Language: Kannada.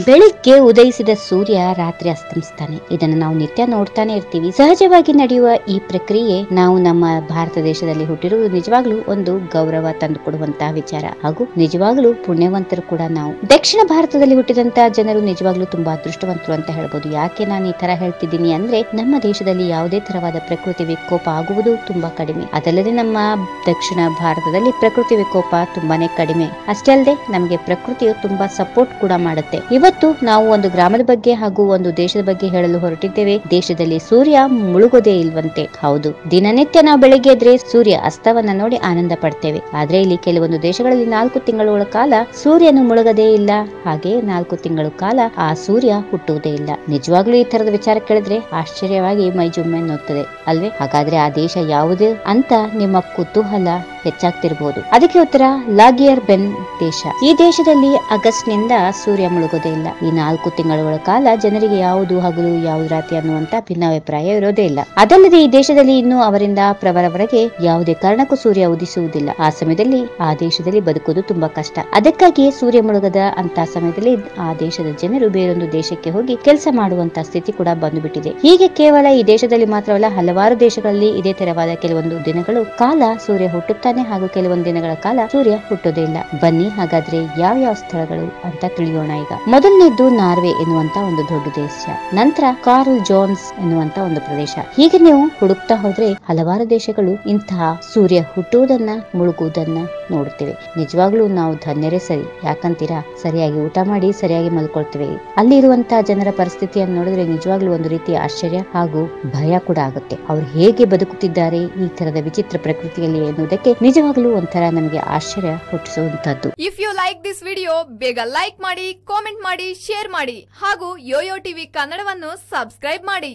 ಬೆಳಿಗ್ಗೆ ಉದಯಿಸಿದ ಸೂರ್ಯ ರಾತ್ರಿ ಅಸ್ತಮಿಸ್ತಾನೆ. ಇದನ್ನು ನಾವು ನಿತ್ಯ ನೋಡ್ತಾನೆ ಇರ್ತೀವಿ. ಸಹಜವಾಗಿ ನಡೆಯುವ ಈ ಪ್ರಕ್ರಿಯೆ ನಾವು ನಮ್ಮ ಭಾರತ ದೇಶದಲ್ಲಿ ಹುಟ್ಟಿರುವುದು ನಿಜವಾಗ್ಲೂ ಒಂದು ಗೌರವ ತಂದುಕೊಡುವಂತಹ ವಿಚಾರ. ಹಾಗೂ ನಿಜವಾಗ್ಲೂ ಪುಣ್ಯವಂತರು ಕೂಡ ನಾವು. ದಕ್ಷಿಣ ಭಾರತದಲ್ಲಿ ಹುಟ್ಟಿದಂತಹ ಜನರು ನಿಜವಾಗ್ಲೂ ತುಂಬಾ ಅದೃಷ್ಟವಂತರು ಅಂತ ಹೇಳ್ಬೋದು. ಯಾಕೆ ನಾನು ಈ ತರ ಹೇಳ್ತಿದ್ದೀನಿ ಅಂದ್ರೆ, ನಮ್ಮ ದೇಶದಲ್ಲಿ ಯಾವುದೇ ತರವಾದ ಪ್ರಕೃತಿ ವಿಕೋಪ ಆಗುವುದು ತುಂಬಾ ಕಡಿಮೆ. ಅದಲ್ಲದೆ ನಮ್ಮ ದಕ್ಷಿಣ ಭಾರತದಲ್ಲಿ ಪ್ರಕೃತಿ ವಿಕೋಪ ತುಂಬಾನೇ ಕಡಿಮೆ. ಅಷ್ಟೇ ಅಲ್ಲದೆ, ನಮಗೆ ಪ್ರಕೃತಿಯು ತುಂಬಾ ಸಪೋರ್ಟ್ ಕೂಡ ಮಾಡುತ್ತೆ. ಇವತ್ತು ನಾವು ಒಂದು ಗ್ರಾಮದ ಬಗ್ಗೆ ಹಾಗೂ ಒಂದು ದೇಶದ ಬಗ್ಗೆ ಹೇಳಲು ಹೊರಟಿದ್ದೇವೆ. ದೇಶದಲ್ಲಿ ಸೂರ್ಯ ಮುಳುಗೋದೇ ಇಲ್ವಂತೆ. ಹೌದು. ದಿನನಿತ್ಯ ನಾವು ಬೆಳಿಗ್ಗೆ ಎದ್ರೆ ಸೂರ್ಯ ಅಸ್ತವನ್ನ ನೋಡಿ ಆನಂದ ಪಡ್ತೇವೆ. ಆದ್ರೆ ಇಲ್ಲಿ ಕೆಲವೊಂದು ದೇಶಗಳಲ್ಲಿ ನಾಲ್ಕು ತಿಂಗಳುಗಳ ಕಾಲ ಸೂರ್ಯನು ಮುಳುಗದೇ ಇಲ್ಲ. ಹಾಗೆ ನಾಲ್ಕು ತಿಂಗಳ ಕಾಲ ಆ ಸೂರ್ಯ ಹುಟ್ಟುವುದೇ ಇಲ್ಲ. ನಿಜವಾಗ್ಲೂ ಈ ತರದ ವಿಚಾರ ಕೇಳಿದ್ರೆ ಆಶ್ಚರ್ಯವಾಗಿ ಮೈ ಜುಮ್ಮೆ ನೋಡ್ತದೆ ಅಲ್ವೇ? ಹಾಗಾದ್ರೆ ಆ ದೇಶ ಯಾವುದು ಅಂತ ನಿಮ್ಮ ಕುತೂಹಲ ಹೆಚ್ಚಾಗ್ತಿರ್ಬೋದು. ಅದಕ್ಕೆ ಉತ್ತರ, ಲಾಗಿಯರ್ ಬೆನ್ ದೇಶ. ಈ ದೇಶದಲ್ಲಿ ಆಗಸ್ಟ್ನಿಂದ ಸೂರ್ಯ ಮುಳುಗೋದೇ ಇಲ್ಲ. ಈ ನಾಲ್ಕು ತಿಂಗಳುಗಳ ಕಾಲ ಜನರಿಗೆ ಯಾವುದು ಹಗಲು, ಯಾವುದು ರಾತ್ರಿ ಅನ್ನುವಂತ ಭಿನ್ನಾಭಿಪ್ರಾಯ ಇರೋದೇ ಇಲ್ಲ. ಅದಲ್ಲದೆ ಈ ದೇಶದಲ್ಲಿ ಇನ್ನು ಅವರಿಂದ ಪ್ರವರವರೆಗೆ ಯಾವುದೇ ಕಾರಣಕ್ಕೂ ಸೂರ್ಯ ಉದಿಸುವುದಿಲ್ಲ. ಆ ಸಮಯದಲ್ಲಿ, ಆ ದೇಶದಲ್ಲಿ ಬದುಕುವುದು ತುಂಬಾ ಕಷ್ಟ. ಅದಕ್ಕಾಗಿ ಸೂರ್ಯ ಮುಳುಗದ ಅಂತ ಸಮಯದಲ್ಲಿ ಆ ದೇಶದ ಜನರು ಬೇರೊಂದು ದೇಶಕ್ಕೆ ಹೋಗಿ ಕೆಲಸ ಮಾಡುವಂತ ಸ್ಥಿತಿ ಕೂಡ ಬಂದುಬಿಟ್ಟಿದೆ. ಹೀಗೆ ಕೇವಲ ಈ ದೇಶದಲ್ಲಿ ಮಾತ್ರವಲ್ಲ, ಹಲವಾರು ದೇಶಗಳಲ್ಲಿ ಇದೇ ತರವಾದ ಕೆಲವೊಂದು ದಿನಗಳು ಕಾಲ ಸೂರ್ಯ ಹುಟ್ಟುತ್ತಾನೆ ಹಾಗೂ ಕೆಲವೊಂದು ದಿನಗಳ ಕಾಲ ಸೂರ್ಯ ಹುಟ್ಟೋದೇ ಇಲ್ಲ. ಬನ್ನಿ, ಹಾಗಾದ್ರೆ ಯಾವ ಯಾವ ಸ್ಥಳಗಳು ಅಂತ ತಿಳಿಯೋಣ ಈಗ. ಮೊದಲನೇದ್ದು ನಾರ್ವೆ ಎನ್ನುವಂತ ಒಂದು ದೊಡ್ಡ ದೇಶ. ನಂತರ ಕಾರ್ಲ್ ಜೋನ್ಸ್ ಎನ್ನುವಂತ ಒಂದು ಪ್ರದೇಶ. ಹೀಗೆ ನೀವು ಹುಡುಕ್ತಾ ಹೋದ್ರೆ ಹಲವಾರು ದೇಶಗಳು ಇಂತಹ ಸೂರ್ಯ ಹುಟ್ಟುವುದನ್ನ, ಮುಳುಗುವುದನ್ನ ನೋಡುತ್ತೇವೆ. ನಿಜವಾಗ್ಲೂ ನಾವು ಧನ್ಯರೇ ಸರಿ. ಯಾಕಂತೀರಾ? ಸರಿಯಾಗಿ ಊಟ ಮಾಡಿ ಸರಿಯಾಗಿ ಮಲ್ಕೊಳ್ತೇವೆ. ಅಲ್ಲಿ ಇರುವಂತಹ ಜನರ ಪರಿಸ್ಥಿತಿಯನ್ನು ನೋಡಿದ್ರೆ ನಿಜವಾಗ್ಲೂ ಒಂದು ರೀತಿಯ ಆಶ್ಚರ್ಯ ಹಾಗೂ ಭಯ ಕೂಡ ಆಗುತ್ತೆ. ಅವ್ರು ಹೇಗೆ ಬದುಕುತ್ತಿದ್ದಾರೆ ಈ ತರದ ವಿಚಿತ್ರ ಪ್ರಕೃತಿಯಲ್ಲಿ ಎನ್ನುವುದಕ್ಕೆ ನಿಜವಾಗ್ಲೂ ಒಂಥರ ನಮಗೆ ಆಶ್ಚರ್ಯ ಹುಟ್ಟಿಸುವಂತದ್ದು if you like this video ಬೇಗ ಲೈಕ್ ಮಾಡಿ ಕಾಮೆಂಟ್ ಮಾಡಿ ಶೇರ್ ಮಾಡಿ ಹಾಗೂ ಯೋಯೋ ಟಿವಿ ಕನ್ನಡವನ್ನು ಸಬ್ಸ್ಕ್ರೈಬ್ ಮಾಡಿ.